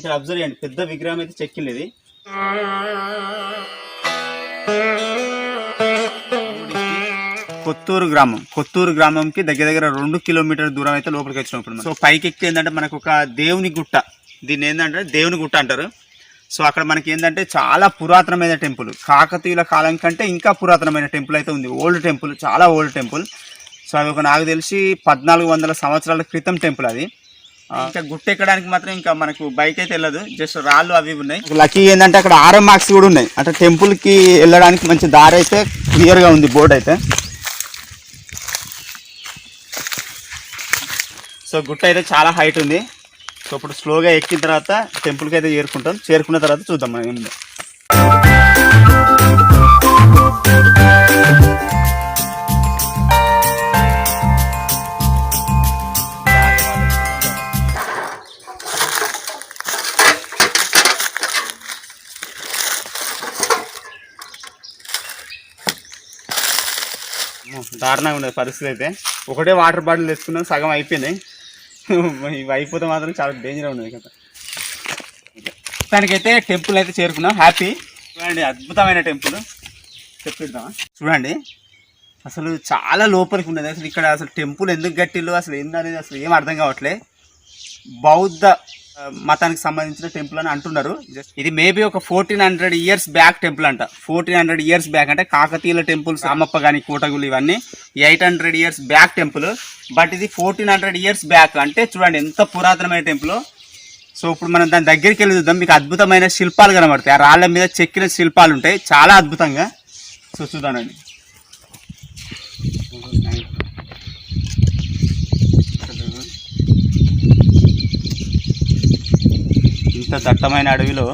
మీరు ఇక్కడ అబ్జర్వ్ చేయండి. పెద్ద విగ్రహం అయితే చెక్కింది ఇది. కొత్తూరు గ్రామం. కొత్తూరు గ్రామంకి దగ్గర దగ్గర రెండు కిలోమీటర్ దూరం అయితే లోపలికి వచ్చినప్పుడు సో పైకి ఎక్కితే ఏంటంటే మనకు ఒక దేవుని గుట్ట. దీన్ని ఏంటంటే దేవుని గుట్ట అంటారు. సో అక్కడ మనకి ఏంటంటే చాలా పురాతనమైన టెంపుల్. కాకతీయుల కాలం కంటే ఇంకా పురాతనమైన టెంపుల్ అయితే ఉంది. ఓల్డ్ టెంపుల్ చాలా ఓల్డ్ టెంపుల్. సో అది ఒక నాకు తెలిసి పద్నాలుగు వందల సంవత్సరాల క్రితం టెంపుల్ అది. ఇంకా గుట్ట ఎక్కడానికి మాత్రం ఇంకా మనకు బైక్ అయితే వెళ్ళదు జస్ట్ రాళ్ళు అవి ఉన్నాయి. లక్కీ ఏంటంటే అక్కడ ఆర్ఎం మార్క్స్ కూడా ఉన్నాయి. అంటే టెంపుల్కి వెళ్ళడానికి మంచి దారి అయితే క్లియర్గా ఉంది బోర్డు అయితే. సో గుట్ట అయితే చాలా హైట్ ఉంది. సో ఇప్పుడు స్లోగా ఎక్కిన తర్వాత టెంపుల్కి అయితే చేరుకుంటాం. చేరుకున్న తర్వాత చూద్దాం మనం దారుణంగా ఉండేది పరిస్థితి అయితే. ఒకటే వాటర్ బాటిల్ తెచ్చుకున్నాం సగం అయిపోయినాయి. ఇవి అయిపోతే మాత్రం చాలా డేంజర్ ఉన్నది కదా. దానికైతే టెంపుల్ అయితే చేరుకున్నాం హ్యాపీ చూడండి అద్భుతమైన టెంపుల్ చెప్పిద్దామా చూడండి అసలు చాలా లోపలికి ఉన్నది అసలు ఇక్కడ అసలు టెంపుల్ ఎందుకు గట్టిల్లు అసలు ఏందనేది అసలు ఏం అర్థం కావట్లే. బౌద్ధ మతానికి సంబంధించిన టెంపుల్ అని అంటున్నారు. ఇది మేబీ ఒక fourteen hundred years back temple అంట. ఫోర్టీన్ హండ్రెడ్ ఇయర్స్ బ్యాక్ అంటే కాకతీయుల టెంపుల్స్ రామప్ప కానీ కోటగులు ఇవన్నీ eight hundred years back temple but ఇది ఫోర్టీన్ హండ్రెడ్ ఇయర్స్ బ్యాక్ అంటే చూడండి ఎంత పురాతనమైన టెంపుల్ సో ఇప్పుడు మనం దాని దగ్గరికి వెళ్ళి చూద్దాం. మీకు అద్భుతమైన శిల్పాలు కనబడతాయి. ఆ రాళ్ళ మీద చెక్కిన శిల్పాలు ఉంటాయి. చాలా అద్భుతంగా. సో చూద్దానండి ఇంత దట్టమైన అడవిలో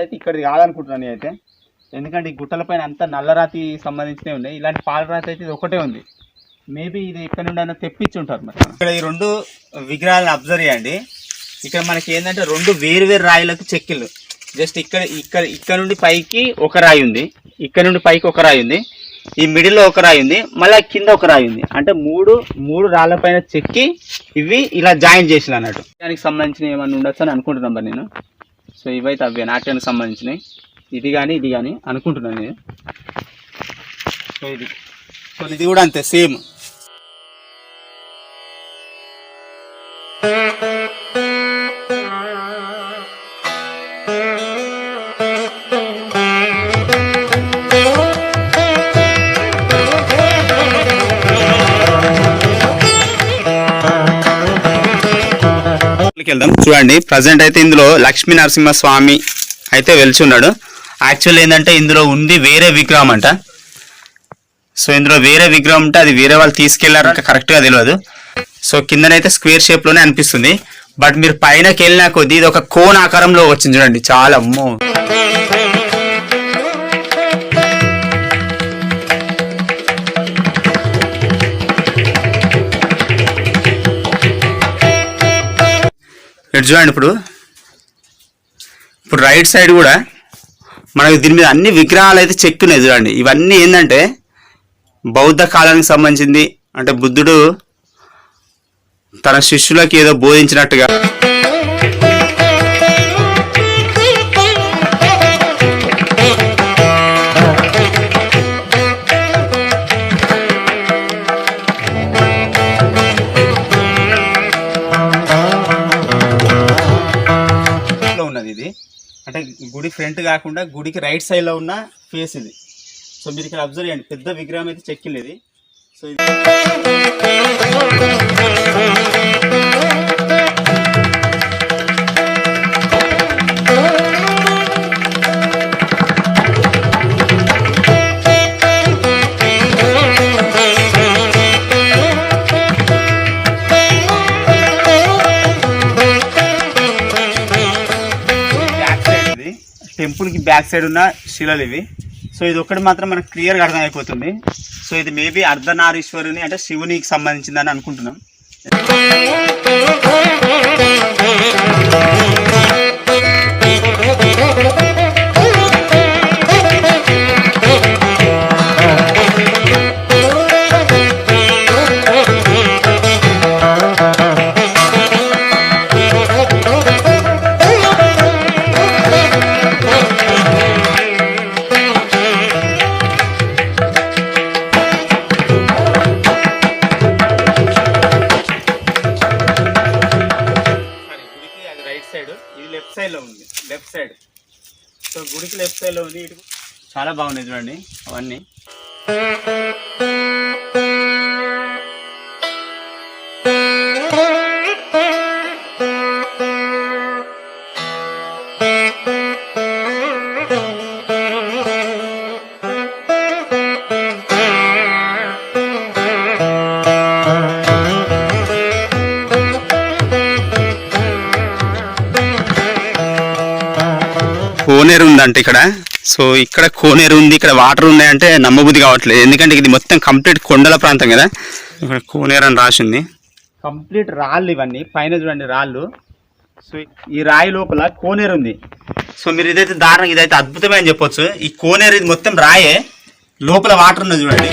అయితే ఇక్కడిది కాదనుకుంటున్నాను నేనైతే. ఎందుకంటే ఈ గుట్టల పైన అంతా నల్లరాతి సంబంధించినవి ఉన్నాయి. ఇలాంటి పాలరాతి అయితే ఇది ఒకటే ఉంది. మేబీ ఇది ఇక్కడ నుండి అయినా తెప్పించి ఉంటారు మరి ఇక్కడ ఈ రెండు విగ్రహాలను అబ్జర్వ్ చేయండి. ఇక్కడ మనకి ఏంటంటే రెండు వేరు వేరు రాయిలకు చెక్కిళ్ళు. జస్ట్ ఇక్కడ ఇక్కడ ఇక్కడ నుండి పైకి ఒక రాయి ఉంది. ఇక్కడ నుండి పైకి ఒక రాయి ఉంది. ఈ మిడిల్లో ఒక రాయి ఉంది. మళ్ళీ కింద ఒక రాయి ఉంది. అంటే మూడు మూడు రాళ్ళ పైన చెక్కి ఇవి ఇలా జాయిన్ చేసిన అన్నట్టు. దానికి సంబంధించిన ఏమన్నా ఉండొచ్చు అని అనుకుంటున్నాను మరి నేను. సో ఇవైతే అవే నాట్యానికి సంబంధించినవి. ఇది కానీ ఇది కానీ అనుకుంటున్నాను నేను. సో ఇది. సో ఇది కూడా అంతే సేమ్. వెళ్దాం చూడండి ప్రజెంట్ అయితే ఇందులో లక్ష్మీ నరసింహ స్వామి అయితే వెళ్చున్నాడు యాక్చువల్ ఏంటంటే ఇందులో ఉంది వేరే విగ్రహం అంట. సో ఇందులో వేరే విగ్రహం ఉంటే అది వేరే వాళ్ళు తీసుకెళ్ళారు కరెక్ట్గా తెలియదు సో కిందనైతే స్క్వేర్ షేప్లోనే అనిపిస్తుంది. బట్ మీరు పైనకి వెళ్ళినా కొద్దీ ఇది ఒక కోన్ ఆకారంలో వచ్చింది చూడండి. చాలా అమ్మో. ఇటు చూడండి ఇప్పుడు. ఇప్పుడు రైట్ సైడ్ కూడా మనకి దీని మీద అన్ని విగ్రహాలు అయితే చెక్కున్నాయి చూడండి. ఇవన్నీ ఏంటంటే బౌద్ధ కాలానికి సంబంధించింది. అంటే బుద్ధుడు తన శిష్యులకి ఏదో బోధించినట్టుగా గుడి ఫ్రంట్ కాకుండా గుడికి రైట్ సైడ్లో ఉన్న ఫేస్ ఇది. సో మీరు ఇక్కడ అబ్జర్వ్ చేయండి. పెద్ద విగ్రహం అయితే చెక్కిలేదు సో ఇది బ్యాక్ సైడ్ ఉన్న శిలలు ఇవి. సో ఇది ఒక్కటి మాత్రం మనకు క్లియర్గా అర్థమైపోతుంది. సో ఇది మేబీ అర్ధనారీశ్వరుని అంటే శివునికి సంబంధించిందని అనుకుంటున్నాం. లెఫ్ట్ సైడ్లో ఉంది. లెఫ్ట్ సైడ్ సో గుడికి లెఫ్ట్ సైడ్లో ఉంది. ఇటు. చాలా బాగున్నాయి చూడండి అవన్నీ. కోనేరు ఉందంట ఇక్కడ. సో ఇక్కడ కోనేరు ఉంది ఇక్కడ వాటర్ ఉన్నాయంటే అంటే నమ్మబుద్ధి కావట్లేదు. ఎందుకంటే ఇది మొత్తం కంప్లీట్ కొండల ప్రాంతం కదా. ఇక్కడ కోనేరు అని రాసి ఉంది. కంప్లీట్ రాళ్ళు ఇవన్నీ. పైన చూడండి రాళ్ళు. సో ఈ రాయి లోపల కోనేరు ఉంది. సో మీరు ఇదైతే దారుణంగా ఇదైతే అద్భుతమే అని చెప్పొచ్చు. ఈ కోనేరు ఇది మొత్తం రాయే. లోపల వాటర్ ఉన్నది చూడండి.